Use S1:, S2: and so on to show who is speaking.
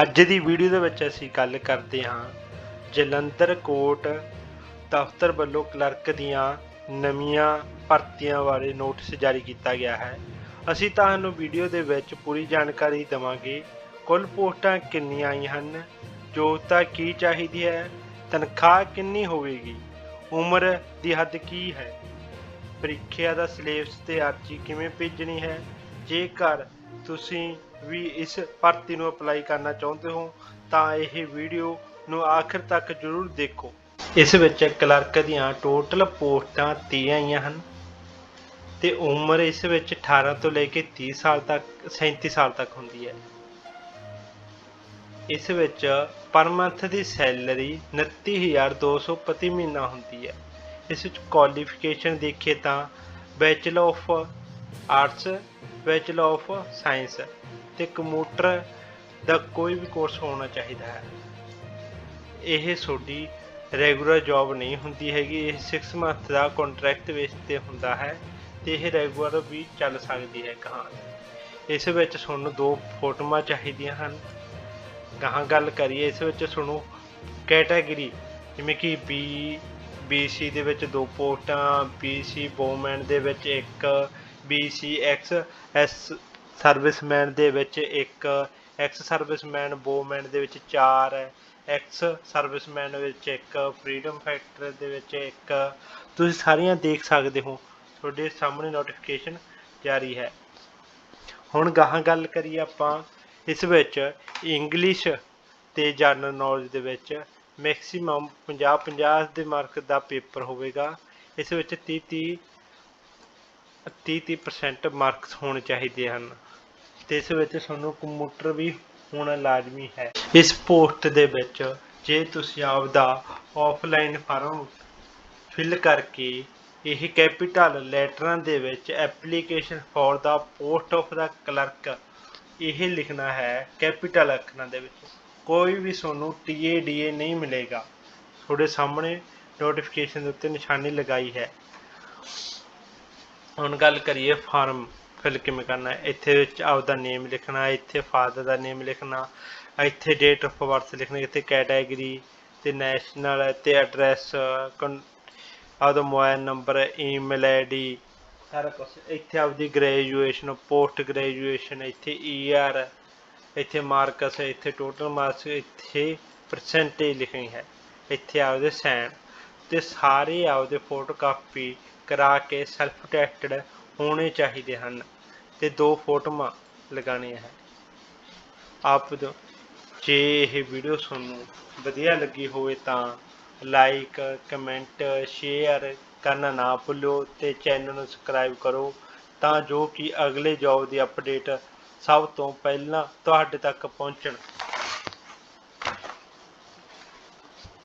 S1: ਅੱਜ ਦੀ ਵੀਡੀਓ ਦੇ ਵਿੱਚ ਅਸੀਂ ਗੱਲ ਕਰਦੇ ਹਾਂ ਜਲੰਧਰ ਕੋਟ ਦਫ਼ਤਰ ਵੱਲੋਂ ਕਲਰਕ ਦੀਆਂ ਨਵੀਆਂ ਭਰਤੀਆਂ ਬਾਰੇ ਨੋਟਿਸ ਜਾਰੀ ਕੀਤਾ ਗਿਆ ਹੈ। ਅਸੀਂ ਤੁਹਾਨੂੰ ਵੀਡੀਓ ਦੇ ਵਿੱਚ ਪੂਰੀ ਜਾਣਕਾਰੀ ਦੇਵਾਂਗੇ। ਕੁੱਲ ਪੋਸਟਾਂ ਕਿੰਨੀਆਂ ਆਈਆਂ ਹਨ? ਯੋਗਤਾ ਕੀ ਚਾਹੀਦੀ ਹੈ? ਤਨਖਾਹ ਕਿੰਨੀ ਹੋਵੇਗੀ? ਉਮਰ ਦੀ ਹੱਦ ਕੀ ਹੈ? ਪ੍ਰੀਖਿਆ ਦਾ ਸਿਲੇਬਸ ਤੇ ਅਰਜ਼ੀ ਕਿਵੇਂ ਭੇਜਣੀ ਹੈ? ਜੇਕਰ ਤੁਸੀਂ ਵੀ ਇਸ ਭਰਤੀ ਨੂੰ ਅਪਲਾਈ ਕਰਨਾ ਚਾਹੁੰਦੇ ਹੋ, ਤਾਂ ਇਹ ਵੀਡੀਓ ਨੂੰ ਆਖਿਰ ਤੱਕ ਜ਼ਰੂਰ ਦੇਖੋ। ਇਸ ਵਿੱਚ ਕਲਰਕ ਦੀਆਂ ਟੋਟਲ ਪੋਸਟਾਂ 30 ਆਈਆਂ ਹਨ ਤੇ ਉਮਰ ਇਸ ਵਿੱਚ 18 ਤੋਂ ਲੈ ਕੇ 30 ਸਾਲ ਤੱਕ 37 ਸਾਲ ਤੱਕ ਹੁੰਦੀ ਹੈ। ਇਸ ਵਿੱਚ ਪਰ ਮੰਥ ਦੀ ਸੈਲਰੀ 29200 ਪ੍ਰਤੀ ਮਹੀਨਾ ਹੁੰਦੀ ਹੈ। ਇਸ ਵਿੱਚ ਕੁਆਲੀਫਿਕੇਸ਼ਨ ਦੇਖੀਏ ਤਾਂ bachelor of arts, bachelor of science ਤੇ ਕੰਪਿਊਟਰ ਦਾ ਕੋਈ ਵੀ ਕੋਰਸ ਹੋਣਾ ਚਾਹੀਦਾ ਹੈ। ਇਹ ਤੁਹਾਡੀ ਰੈਗੂਲਰ ਜੌਬ ਨਹੀਂ ਹੁੰਦੀ ਹੈਗੀ, ਇਹ 6 ਮੰਥ ਦਾ ਕੰਟਰੈਕਟ ਬੇਸ ਤੇ ਹੁੰਦਾ ਹੈ ਤੇ ਇਹ ਰੈਗੂਲਰ ਵੀ ਚੱਲ ਸਕਦੀ ਹੈ ਕਹਾਣੀ। ਇਸ ਵਿੱਚ ਤੁਹਾਨੂੰ ਦੋ ਫੋਟੋਆਂ ਚਾਹੀਦੀਆਂ ਹਨ। ਕਹਾਂ ਗੱਲ ਕਰੀਏ, ਇਸ ਵਿੱਚ ਤੁਹਾਨੂੰ ਕੈਟਾਗਰੀ ਜਿਵੇਂ ਕਿ ਬੀ BC ਦੇ ਵਿੱਚ ਦੋ ਪੋਸਟਾਂ BC ਵੂਮਨ ਦੇ ਵਿੱਚ ਇੱਕ BC ਐਕਸ ਐਸ ਸਰਵਿਸਮੈਨ ਦੇ ਵਿੱਚ ਇੱਕ ਐਕਸ ਸਰਵਿਸਮੈਨ ਵੂਮਨ ਦੇ ਵਿੱਚ ਚਾਰ ਐਕਸ ਸਰਵਿਸਮੈਨ ਵਿੱਚ ਇੱਕ ਫਰੀडम ਫੈਕਟਰ ਦੇ ਵਿੱਚ ਇੱਕ। ਤੁਸੀਂ ਸਾਰੀਆਂ ਦੇਖ ਸਕਦੇ ਹੋ। ਤੁਹਾਡੇ ਸਾਹਮਣੇ ਨੋਟੀਫਿਕੇਸ਼ਨ ਜਾਰੀ ਹੈ। ਹੁਣ ਗਾਹਾਂ ਗੱਲ ਕਰੀਏ ਆਪਾਂ ਇਸ ਵਿੱਚ ਇੰਗਲਿਸ਼ ਤੇ ਜਨਰਲ ਨੌਲੇਜ ਦੇ ਵਿੱਚ। ਮੈਕਸਿਮਮ 50 50 ਦੇ ਮਾਰਕ ਦਾ ਪੇਪਰ ਹੋਵੇਗਾ। ਇਸ ਵਿੱਚ 30 30 30 30% ਮਾਰਕਸ ਹੋਣੇ ਚਾਹੀਦੇ ਹਨ। ਤੇ ਇਸ ਵਿੱਚ ਤੁਹਾਨੂੰ ਕੰਪਿਊਟਰ ਵੀ ਹੋਣਾ ਲਾਜ਼ਮੀ ਹੈ। ਇਸ ਪੋਸਟ ਦੇ ਵਿੱਚ ਜੇ ਤੁਸੀਂ ਆਪਦਾ ਆਫਲਾਈਨ ਫਾਰਮ ਫਿਲ ਕਰਕੇ ਇਹ ਕੈਪੀਟਲ ਲੈਟਰਾਂ ਦੇ ਵਿੱਚ ਐਪਲੀਕੇਸ਼ਨ ਫॉर ਦਾ ਪੋਸਟ ਆਫ ਦਾ ਕਲਰਕ ਇਹ ਲਿਖਣਾ ਹੈ ਕੈਪੀਟਲ ਅੱਖਰਾਂ ਦੇ ਵਿੱਚ। ਕੋਈ ਵੀ ਤੁਹਾਨੂੰ ਟੀਏਡੀਏ ਨਹੀਂ ਮਿਲੇਗਾ। ਤੁਹਾਡੇ ਸਾਹਮਣੇ ਨੋਟੀਫਿਕੇਸ਼ਨ ਦੇ ਉੱਤੇ ਨਿਸ਼ਾਨੀ ਲਗਾਈ ਹੈ। ਹੁਣ ਗੱਲ ਕਰੀਏ ਫਾਰਮ ਫਿਲ ਕਿਵੇਂ ਕਰਨਾ ਇੱਥੇ ਵਿੱਚ ਆਪਦਾ ਨੇਮ ਲਿਖਣਾ, ਇੱਥੇ ਫਾਦਰ ਦਾ ਨੇਮ ਲਿਖਣਾ, ਇੱਥੇ ਡੇਟ ਆਫ ਬਰਥ ਲਿਖਣੀ, ਇੱਥੇ ਕੈਟਾਗਰੀ ਤੇ ਨੈਸ਼ਨਲ ਤੇ ਐਡਰੈਸ ਆਪਦਾ ਮੋਬਾਈਲ ਨੰਬਰ ਈਮੇਲ ਆਈਡੀ ਸਾਰਾ ਕੁਝ ਇੱਥੇ ਆਪਦੀ ਗ੍ਰੈਜੂਏਸ਼ਨ ਪੋਸਟ ਗ੍ਰੈਜੂਏਸ਼ਨ ਇੱਥੇ ਈਆਰ ਇੱਥੇ ਮਾਰਕਸ ਇੱਥੇ ਟੋਟਲ ਮਾਰਕਸ ਇੱਥੇ ਪਰਸੈਂਟੇਜ ਲਿਖਣੀ ਹੈ। ਇੱਥੇ ਆਪਦੇ ਸਾਈਨ ਤੇ ਸਾਰੇ ਆਪਦੇ ਫੋਟੋ ਕਾਪੀ ਕਰਾ ਕੇ ਸੈਲਫ ਟੈਸਟਡ ਹੋਣੇ ਚਾਹੀਦੇ ਹਨ ਤੇ ਦੋ ਫੋਟੋਆਂ ਲਗਾਉਣੀਆਂ ਹੈ ਆਪ ਜੇ ਇਹ ਵੀਡੀਓ ਤੁਹਾਨੂੰ ਵਧੀਆ ਲੱਗੀ ਹੋਵੇ ਤਾਂ ਲਾਈਕ ਕਮੈਂਟ ਸ਼ੇਅਰ ਕਰਨਾ ਨਾ ਭੁੱਲਿਓ ਤੇ ਚੈਨਲ ਨੂੰ ਸਬਸਕ੍ਰਾਈਬ ਕਰੋ ਤਾਂ ਜੋ ਕਿ ਅਗਲੇ ਜੌਬ ਦੀ ਅਪਡੇਟ ਸਭ ਤੋਂ ਪਹਿਲਾਂ ਤੁਹਾਡੇ ਤੱਕ ਪਹੁੰਚਣ।